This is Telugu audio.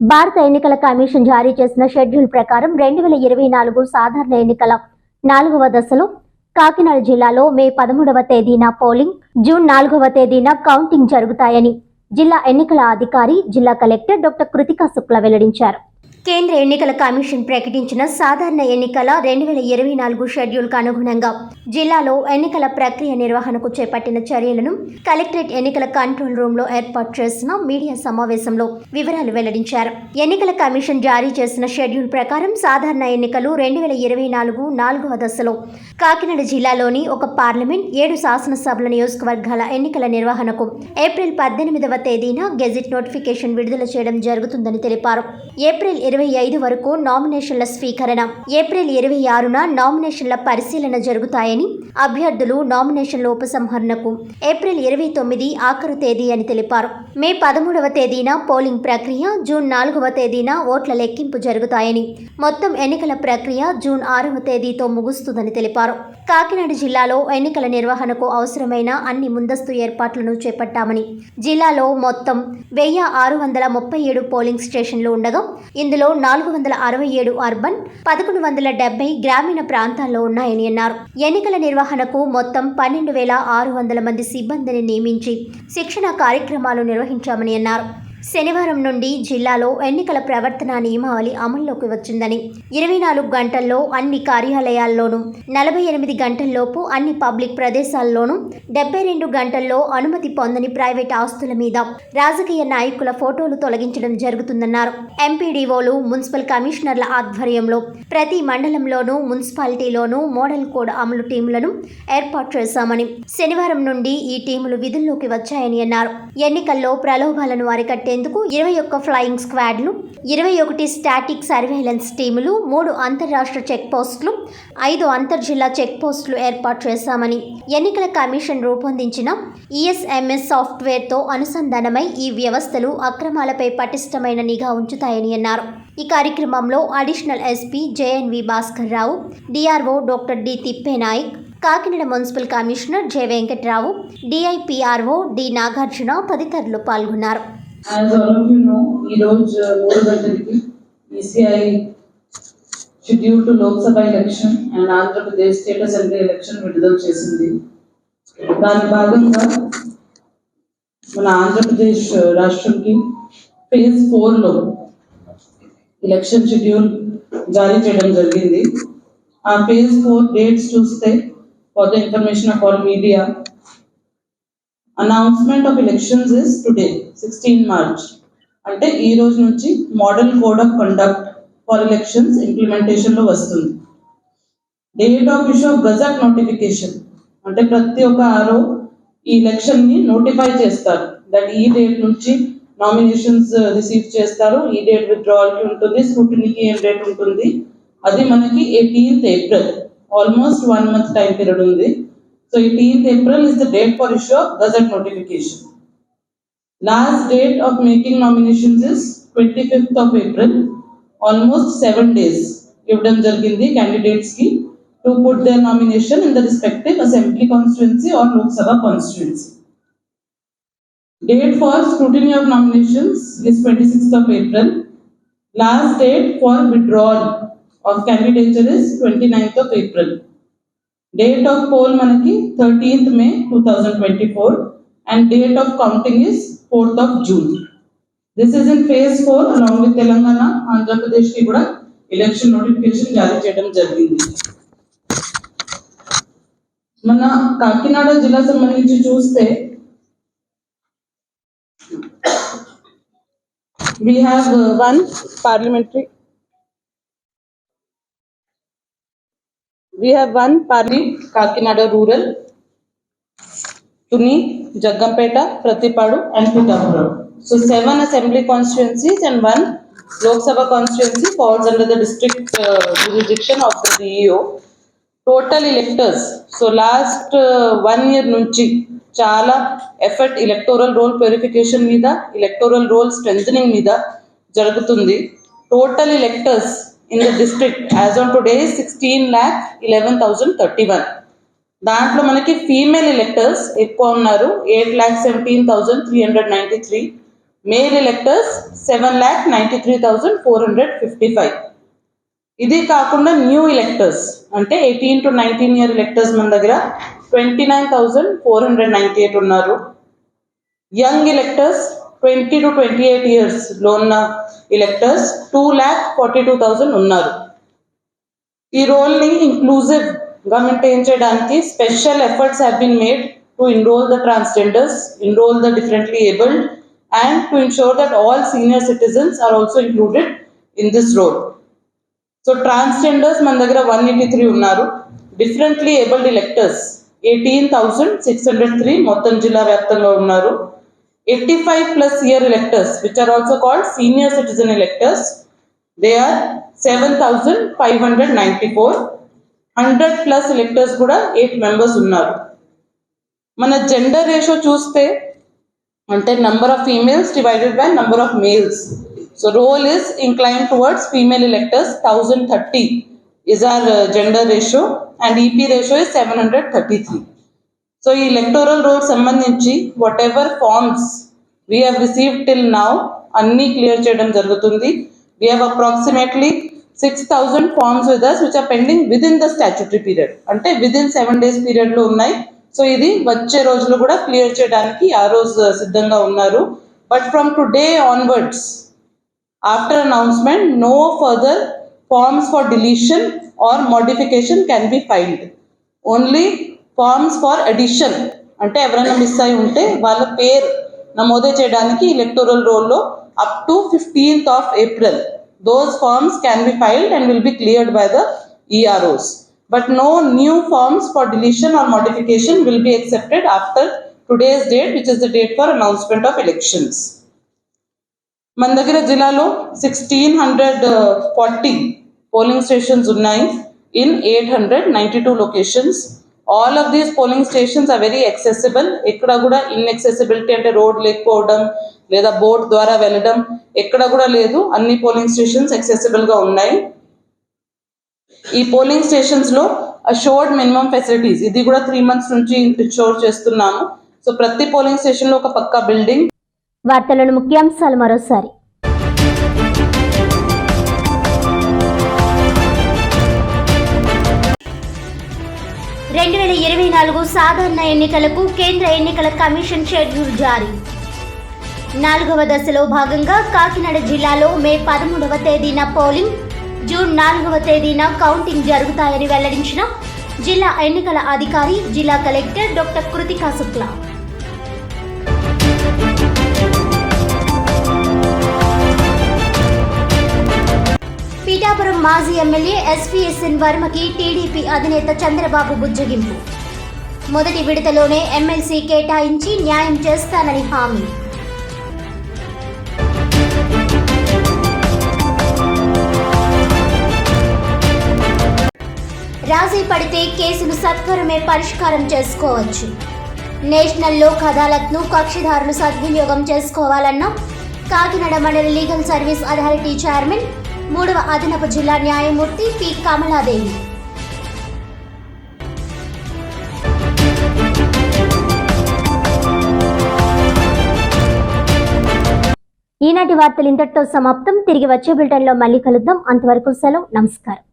భారత ఎన్నికల కమిషన్ జారీ చేసిన షెడ్యూల్ ప్రకారం రెండు వేల ఇరవై నాలుగు సాధారణ ఎన్నికల నాలుగవ దశలో కాకినాడ జిల్లాలో మే పదమూడవ తేదీన పోలింగ్ జూన్ నాలుగవ తేదీన కౌంటింగ్ జరుగుతాయని జిల్లా ఎన్నికల అధికారి జిల్లా కలెక్టర్ డాక్టర్ కృతికా శుక్ల వెల్లడించారు. కేంద్ర ఎన్నికల కమిషన్ ప్రకటించిన సాధారణ ఎన్నికల రెండు వేల ఇరవై నాలుగు షెడ్యూల్కు అనుగుణంగా జిల్లాలో ఎన్నికల ప్రక్రియ నిర్వహణకు చేపట్టిన చర్యలను కలెక్టరేట్ ఎన్నికల కంట్రోల్ రూమ్లో ఏర్పాటు చేసిన మీడియా సమావేశంలో వివరాలు వెల్లడించారు. ఎన్నికల కమిషన్ జారీ చేసిన షెడ్యూల్ ప్రకారం సాధారణ ఎన్నికలు రెండు వేల ఇరవై నాలుగు నాలుగవ దశలో కాకినాడ జిల్లాలోని ఒక పార్లమెంట్ ఏడు శాసనసభల నియోజకవర్గాల ఎన్నికల నిర్వహణకు ఏప్రిల్ పద్దెనిమిదవ తేదీన గెజిట్ నోటిఫికేషన్ విడుదల చేయడం జరుగుతుందని తెలిపారు. ఏప్రిల్ ఇరవై ఐదు వరకు నామినేషన్ల స్వీకరణ. ఏప్రిల్ ఇరవై ఆరున నామినేషన్ల పరిశీలన జరుగుతాయని అభ్యర్థులు నామినేషన్ల ఉపసంహరణకు ఏప్రిల్ ఇరవై తొమ్మిది ఆఖరు తేదీ అని తెలిపారు. మే పదమూడవ తేదీన పోలింగ్ ప్రక్రియ జూన్ నాలుగవ తేదీన ఓట్ల లెక్కింపు జరుగుతాయని మొత్తం ఎన్నికల ప్రక్రియ జూన్ ఆరవ తేదీతో ముగుస్తుందని తెలిపారు. కాకినాడ జిల్లాలో ఎన్నికల నిర్వహణకు అవసరమైన అన్ని ముందస్తు ఏర్పాట్లను చేపట్టామని జిల్లాలో మొత్తం వెయ్యి ఆరు వందల ముప్పై ఏడు పోలింగ్ స్టేషన్లు ఉండగా ఇందులో నాలుగు వందల అరవై ఏడు అర్బన్ పదకొండు వందల డెబ్బై గ్రామీణ ప్రాంతాల్లో ఉన్నాయని అన్నారు. ఎన్నికల నిర్వహణకు మొత్తం పన్నెండు వేల ఆరు వందల మంది సిబ్బందిని నియమించి శిక్షణ కార్యక్రమాలు నిర్వహించామని అన్నారు. శనివారం నుండి జిల్లాలో ఎన్నికల ప్రవర్తన నియమావళి అమల్లోకి వచ్చిందని. ఇరవై నాలుగు గంటల్లో అన్ని కార్యాలయాల్లోనూ నలభై ఎనిమిది గంటల్లోపు అన్ని పబ్లిక్ ప్రదేశాల్లోనూ డెబ్బై రెండు గంటల్లో అనుమతి పొందని ప్రైవేట్ ఆస్తుల మీద రాజకీయ నాయకుల ఫోటోలు తొలగించడం జరుగుతుందన్నారు. ఎంపీడీఓలు మున్సిపల్ కమిషనర్ల ఆధ్వర్యంలో ప్రతి మండలంలోనూ మున్సిపాలిటీలోనూ మోడల్ కోడ్ అమలు టీములను ఏర్పాటు చేశామని శనివారం నుండి ఈ టీములు విధుల్లోకి వచ్చాయని అన్నారు. ఎన్నికల్లో ప్రలోభాలను అరికట్టే చేసేందుకు ఇరవై ఒక్క ఫ్లయింగ్ స్క్వాడ్లు ఇరవై ఒకటి స్టాటిక్ సర్వేలెన్స్ టీములు మూడు అంతర్రాష్ట్ర చెక్ పోస్టులు ఐదు అంతర్జిల్లా చెక్ పోస్టులు ఏర్పాటు చేశామని ఎన్నికల కమిషన్ రూపొందించిన ఈఎస్ఎంఎస్ సాఫ్ట్వేర్తో అనుసంధానమై ఈ వ్యవస్థలు అక్రమాలపై పటిష్టమైన నిఘా ఉంచుతాయని అన్నారు. ఈ కార్యక్రమంలో additional SP J N V Bhaskar Rao DRO doctor D Thippenayak Kakinada municipal commissioner J Venkatrao DIPRO D Nagarjuna తదితరులు పాల్గొన్నారు. As all of you know ఈ రోజు మూడు గంటలకి ECI schedule to Lok Sabha election and Andhra Pradesh state assembly election విడుదల చేసింది. దాని భాగంగా మన ఆంధ్రప్రదేశ్ రాష్ట్రంకి ఫేజ్ ఫోర్లో ఎలక్షన్ షెడ్యూల్ జారీ చేయడం జరిగింది. ఆ ఫేజ్ ఫోర్ డేట్స్ చూస్తే for the information of all media announcement of elections is today sixteen March అంటే ఈ రోజు నుంచి model code of conduct for elections ఇంప్లిమెంటేషన్లో వస్తుంది. Date of issue of gazette notification అంటే ప్రతి ఒక్క ఆరో ఈ ఎలక్షన్ని నోటిఫై చేస్తారు. దట్ ఈ డేట్ నుంచి నామినేషన్స్ రిసీవ్ uh, చేస్తారు. ఈ డేట్ విత్డ్రావల్కి ఉంటుంది స్క్రూటినీకి ఏం డేట్ ఉంటుంది? అది మనకి eighteenth April almost one month time period ఉంది. So 18th April is the date for issue of Gazette notification. Last date of making nominations is 25th of April. Almost seven days you've done Jargindi candidates ki to put their nomination in the respective assembly constituency or Lok Sabha constituency. Date for scrutiny of nominations is 26th of April. Last date for withdrawal of candidature is 29th of April. Date of poll మనకి thirteenth May two thousand twenty-four and date of counting is fourth of June. This is in phase four along with Telangana, Andhra Pradesh కి కూడా ఎలక్షన్ నోటిఫికేషన్ జారీ చేయడం జరిగింది మన కాకినాడ జిల్లా సంబంధించి చూస్తే we have uh, one parliamentary we have one party Kakinada rural Tuni Jaggampeta Prathipadu and Peddapuram so seven assembly constituencies and one Lok Sabha constituency falls under the district jurisdiction of the DEO total electors so last one year నుంచి చాలా ఎఫర్ట్ ఎలక్టోరల్ రోల్ ప్యూరిఫికేషన్ మీద ఎలక్టోరల్ రోల్ స్ట్రెంగ్ మీద జరుగుతుంది total electors in the district as on today sixteen lakh eleven thousand thirty one దాంట్లో మనకి ఫీమేల్ ఎలెక్టర్స్ ఎక్కువ ఉన్నారు. Eight lakh seventeen thousand three hundred ninety three male electors seven lakh ninety three thousand four hundred fifty five ఇది కాకుండా న్యూ ఎలెక్టర్స్ అంటే eighteen to nineteen year electors మన దగ్గర twenty nine thousand four hundred ninety eight ఉన్నారు. Young electors twenty to twenty eight ఇయర్స్లో ఉన్న electors two lakh forty two thousand ఉన్నారు. ఈ రోల్ని ఇంక్లూజివ్గా మెయింటైన్ చేయడానికి special efforts have been made to enrol the transgenders enrol the differently abled and to ensure that all senior citizens are also included in this roll so transgenders మన దగ్గర వన్ ఎయిటీ త్రీ ఉన్నారు. Differently abled electors eighteen thousand six hundred three మొత్తం జిల్లా వ్యాప్తంగా ఉన్నారు. Eighty five plus year electors are also also senior senior citizen electors they are seven thousand five hundred ninety four hundred plus electors కూడా ఎయిట్ మెంబర్స్ ఉన్నారు. మన జెండర్ రేషియో చూస్తే అంటే number of females divided by number of males so roll is incline towards female electors thousand thirty is our gender ratio and EP ratio is seven hundred thirty three so ఈ ఎలక్టోరల్ రోల్ సంబంధించి whatever forms we have receive till now అన్నీ క్లియర్ చేయడం జరుగుతుంది. We have approximately six thousand forms with us which are pending within the statutory period అంటే విత్ ఇన్ సెవెన్ డేస్ పీరియడ్లో ఉన్నాయి. సో ఇది వచ్చే రోజులు కూడా క్లియర్ చేయడానికి ఆ రోజు సిద్ధంగా ఉన్నారు. But from today onwards after announcement no further forms for deletion or modification can be filed only forms for addition అంటే ఎవరైనా మిస్ అయి ఉంటే వాళ్ళ పేరు నమోదు చేయడానికి ఎలక్టోరల్ రోల్లో up to fifteenth of April those forms can be filed and will be cleared by the EROs but no new forms for deletion or modification will be accepted after today's date which is the date for announcement of elections మన దగ్గర జిల్లాలో sixteen hundred forty polling stations ఉన్నాయి. In eight hundred ninety two locations all of these polling stations are very accessible ఎక్కడ కూడా ఇన్ఎక్సెసిబిలిటీ అంటే రోడ్ లేకపోవడం లేదా బోట్ ద్వారా వెళ్ళడం ఎక్కడ కూడా లేదు. అన్ని పోలింగ్ స్టేషన్స్ accessible-గా ఉన్నాయి. ఈ పోలింగ్ స్టేషన్స్లో షోర్డ్ మినిమం ఫెసిలిటీస్ ఇది కూడా త్రీ మంత్స్ నుంచి షోర్ చేస్తున్నాము. సో ప్రతి పోలింగ్ స్టేషన్లో ఒక పక్కా బిల్డింగ్ వార్తలను ముఖ్యాంశాలు మరోసారి. రెండు వేల ఇరవై నాలుగు సాధారణ ఎన్నికలకు కేంద్ర ఎన్నికల కమిషన్ షెడ్యూల్ జారీ. నాలుగవ దశలో భాగంగా కాకినాడ జిల్లాలో మే పదమూడవ తేదీన పోలింగ్ జూన్ నాలుగవ తేదీన కౌంటింగ్ జరుగుతాయని వెల్లడించిన జిల్లా ఎన్నికల అధికారి జిల్లా కలెక్టర్ డాక్టర్ కృతికా శుక్లా. పీఠాపురం మాజీ ఎమ్మెల్యే ఎస్పీఎస్ఎన్ వర్మకి టీడీపీ అధినేత చంద్రబాబు బుజ్జగింపు. మొదటి విడతలోనే ఎమ్మెల్సీ కేటాయించి న్యాయం చేస్తానని హామీ. రాజీ పడితే కేసును సత్వరమే పరిష్కారం చేసుకోవచ్చు. నేషనల్ లోక్ అదాలత్ను కక్షిదారులు సద్వినియోగం చేసుకోవాలన్న కాకినాడ మండలి లీగల్ సర్వీస్ అథారిటీ చైర్మన్ మూడవ అదనపు జిల్లా న్యాయమూర్తి పి. కమలాదేవి. ఈనాటి వార్తలు ఇంతటితో సమాప్తం. తిరిగి వచ్చే లో మళ్ళీ కలుద్దాం. అంతవరకు సెలవు. నమస్కారం.